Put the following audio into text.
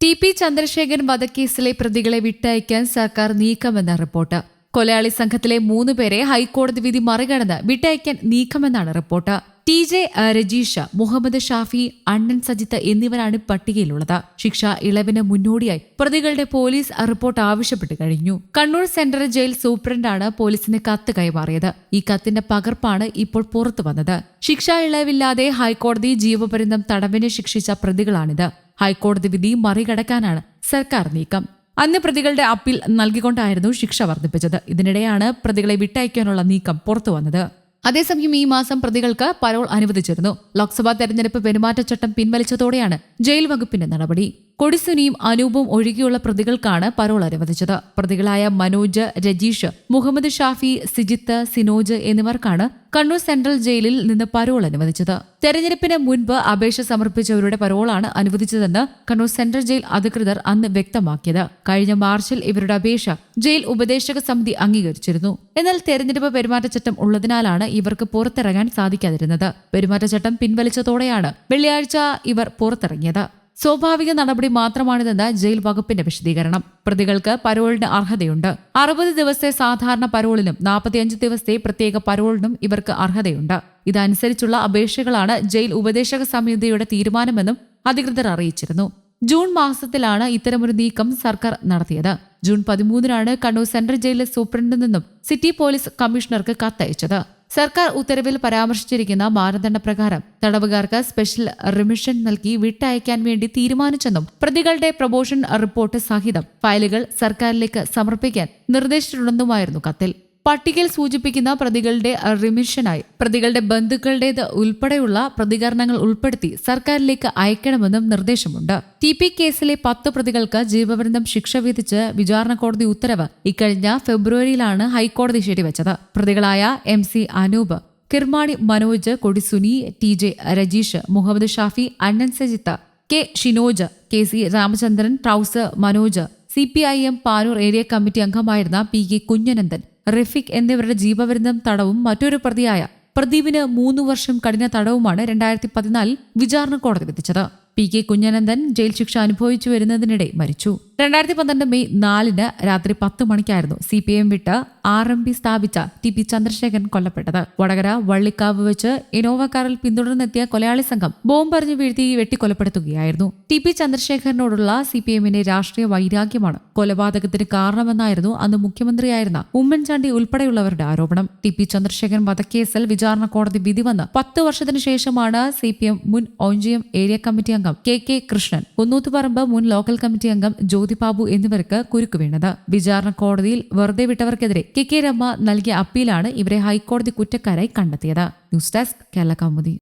T P Chandrasekharan വധക്കേസിലെ പ്രതികളെ വിട്ടയക്കാൻ സർക്കാർ നീക്കമെന്ന report. കൊലയാളി സംഘത്തിലെ മൂന്ന് പേരെ ഹൈക്കോടതി വിധി മറികടന്ന് വിട്ടയക്കാൻ നീക്കമെന്നാണ് report. T J Rajeesh Muhammad Shafi Annan Sajith എന്നിവരാണ് പട്ടികയിലുള്ളത്. ശിക്ഷ ഇളവിന് മുന്നോടിയായി പ്രതികളുടെ പോലീസ് റിപ്പോർട്ട് ആവശ്യപ്പെട്ടു കഴിഞ്ഞു. കണ്ണൂർ സെൻട്രൽ ജയിൽ സൂപ്രണ്ടാണ് പോലീസിന് കത്ത് കൈമാറിയത്. ഈ കത്തിന്റെ പകർപ്പാണ് ഇപ്പോൾ പുറത്തു വന്നത്. ശിക്ഷ ഇളവില്ലാതെ ഹൈക്കോടതി ജീവപര്യന്തം തടവിന് ശിക്ഷിച്ച പ്രതികളാണിത്. ഹൈക്കോടതി വിധി മറികടക്കാനാണ് സർക്കാർ നീക്കം. അന്ന് പ്രതികളുടെ അപ്പീൽ നൽകിക്കൊണ്ടായിരുന്നു ശിക്ഷ വർദ്ധിപ്പിച്ചത്. ഇതിനിടെയാണ് പ്രതികളെ വിട്ടയക്കാനുള്ള നീക്കം പുറത്തു വന്നത്. അതേസമയം ഈ മാസം പ്രതികൾക്ക് പരോൾ അനുവദിച്ചിരുന്നു. ലോക്സഭാ തെരഞ്ഞെടുപ്പ് പെരുമാറ്റച്ചട്ടം പിൻവലിച്ചതോടെയാണ് ജയിൽ വകുപ്പിന്റെ നടപടി. കൊടിസുനിയും അനൂപും ഒഴികെയുള്ള പ്രതികൾക്കാണ് പരോൾ അനുവദിച്ചത്. പ്രതികളായ മനോജ് രജീഷ് മുഹമ്മദ് ഷാഫി സിജിത്ത് സിനോജ് എന്നിവർക്കാണ് കണ്ണൂർ സെൻട്രൽ ജയിലിൽ നിന്ന് പരോൾ അനുവദിച്ചത്. തെരഞ്ഞെടുപ്പിന് മുൻപ് അപേക്ഷ സമർപ്പിച്ചവരുടെ പരോളാണ് അനുവദിച്ചതെന്ന് കണ്ണൂർ സെൻട്രൽ ജയിൽ അധികൃതർ അന്ന് വ്യക്തമാക്കിയത്. കഴിഞ്ഞ മാർച്ചിൽ ഇവരുടെ അപേക്ഷ ജയിൽ ഉപദേശക സമിതി അംഗീകരിച്ചിരുന്നു. എന്നാൽ തെരഞ്ഞെടുപ്പ് പെരുമാറ്റച്ചട്ടം ഉള്ളതിനാലാണ് ഇവർക്ക് പുറത്തിറങ്ങാൻ സാധിക്കാതിരുന്നത്. പെരുമാറ്റച്ചട്ടം പിൻവലിച്ചതോടെയാണ് വെള്ളിയാഴ്ച ഇവർ പുറത്തിറങ്ങിയത്. സ്വാഭാവിക നടപടി മാത്രമാണിതെന്ന് ജയിൽ വകുപ്പിന്റെ വിശദീകരണം. പ്രതികൾക്ക് പരോളിന് അർഹതയുണ്ട്. അറുപത് ദിവസത്തെ സാധാരണ പരോളിനും നാൽപ്പത്തിയഞ്ച് ദിവസത്തെ പ്രത്യേക പരോളിനും ഇവർക്ക് അർഹതയുണ്ട്. ഇതനുസരിച്ചുള്ള അപേക്ഷകളാണ് ജയിൽ ഉപദേശക സമിതിയുടെ തീരുമാനമെന്നും അധികൃതർ അറിയിച്ചിരുന്നു. ജൂൺ മാസത്തിലാണ് ഇത്തരമൊരു നീക്കം സർക്കാർ നടത്തിയത്. ജൂൺ പതിമൂന്നിനാണ് കണ്ണൂർ സെൻട്രൽ ജയിലിലെ സൂപ്രണ്ടിൽ നിന്നും സിറ്റി പോലീസ് കമ്മീഷണർക്ക് കത്തയച്ചത്. സർക്കാർ ഉത്തരവിൽ പരാമർശിച്ചിരിക്കുന്ന മാനദണ്ഡ പ്രകാരം തടവുകാർക്ക് സ്പെഷ്യൽ റിമിഷൻ നൽകി വിട്ടയക്കാൻ വേണ്ടി തീരുമാനിച്ചെന്നും പ്രതികളുടെ പ്രൊബോഷൻ റിപ്പോർട്ട് സഹിതം ഫയലുകൾ സർക്കാരിലേക്ക് സമർപ്പിക്കാൻ നിർദ്ദേശിച്ചിട്ടുണ്ടെന്നുമായിരുന്നു കത്തിൽ. പട്ടികയിൽ സൂചിപ്പിക്കുന്ന പ്രതികളുടെ റിമിഷനായി. പ്രതികളുടെ ബന്ധുക്കളുടേത് ഉൾപ്പെടെയുള്ള പ്രതികരണങ്ങൾ ഉൾപ്പെടുത്തി സർക്കാരിലേക്ക് അയക്കണമെന്നും നിർദ്ദേശമുണ്ട്. ടി പി കേസിലെ പത്ത് പ്രതികൾക്ക് ജീവപര്യന്തം ശിക്ഷ വിധിച്ച് വിചാരണ കോടതി ഉത്തരവ് ഇക്കഴിഞ്ഞ ഫെബ്രുവരിയിലാണ് ഹൈക്കോടതി ശരിവച്ചത്. പ്രതികളായ M C Anoop Kirmani Manoj Kodi Suni T J Rajeesh Muhammad Shafi Annan Sajith K Shinoj K C Ramachandran ട്രൗസ് Manoj C P I M Panoor area committee അംഗമായിരുന്ന പി കെ കുഞ്ഞനന്ദൻ റഫീഖ് എന്നിവരുടെ ജീവപര്യന്തം തടവും മറ്റൊരു പ്രതിയായ പ്രദീപിന് മൂന്ന് വർഷം കഠിന തടവുമാണ് രണ്ടായിരത്തി പതിനാലിൽ വിചാരണ കോടതി വിധിച്ചത് പി കെ കുഞ്ഞനന്ദൻ ജയിൽ ശിക്ഷ അനുഭവിച്ചു വരുന്നതിനിടെ മരിച്ചു. രണ്ടായിരത്തി പന്ത്രണ്ട് മെയ് നാലിന് രാത്രി പത്ത് മണിക്കായിരുന്നു സി പി എം വിട്ട് ആർ എം പി സ്ഥാപിച്ച ടി പി ചന്ദ്രശേഖരൻ കൊല്ലപ്പെട്ടത്. വടകര വള്ളിക്കാവ് വെച്ച് ഇനോവ കാറിൽ പിന്തുടർന്നെത്തിയ കൊലയാളി സംഘം ബോംബ് ബോംബെറിഞ്ഞു വീഴ്ത്തി വെട്ടിക്കൊലപ്പെടുത്തുകയായിരുന്നു. ടി പി ചന്ദ്രശേഖരനോടുള്ള സി പി എമ്മിന്റെ രാഷ്ട്രീയ വൈരാഗ്യമാണ് കൊലപാതകത്തിന് കാരണമെന്നായിരുന്നു അന്ന് മുഖ്യമന്ത്രിയായിരുന്ന ഉമ്മൻചാണ്ടി ഉൾപ്പെടെയുള്ളവരുടെ ആരോപണം. ടി പി ചന്ദ്രശേഖരൻ വധക്കേസിൽ വിചാരണ കോടതി വിധി വന്ന് പത്ത് വർഷത്തിനു ശേഷമാണ് സി പി എം മുൻ ഓഞ്ചിയം ഏരിയ കമ്മിറ്റി അംഗം കെ കെ കൃഷ്ണൻ കുന്നൂത്തുപറമ്പ് മുൻ ലോക്കൽ കമ്മിറ്റി അംഗം ജ്യോതിബാബു എന്നിവർക്ക് കുരുക്ക് വീണത്. വിചാരണ കോടതിയിൽ വെറുതെ വിട്ടവർക്കെതിരെ കെ കെ രമ നൽകിയ അപ്പീലാണ് ഇവരെ ഹൈക്കോടതി കുറ്റക്കാരായി കണ്ടെത്തിയത്. News desk Kerala Kaumudi.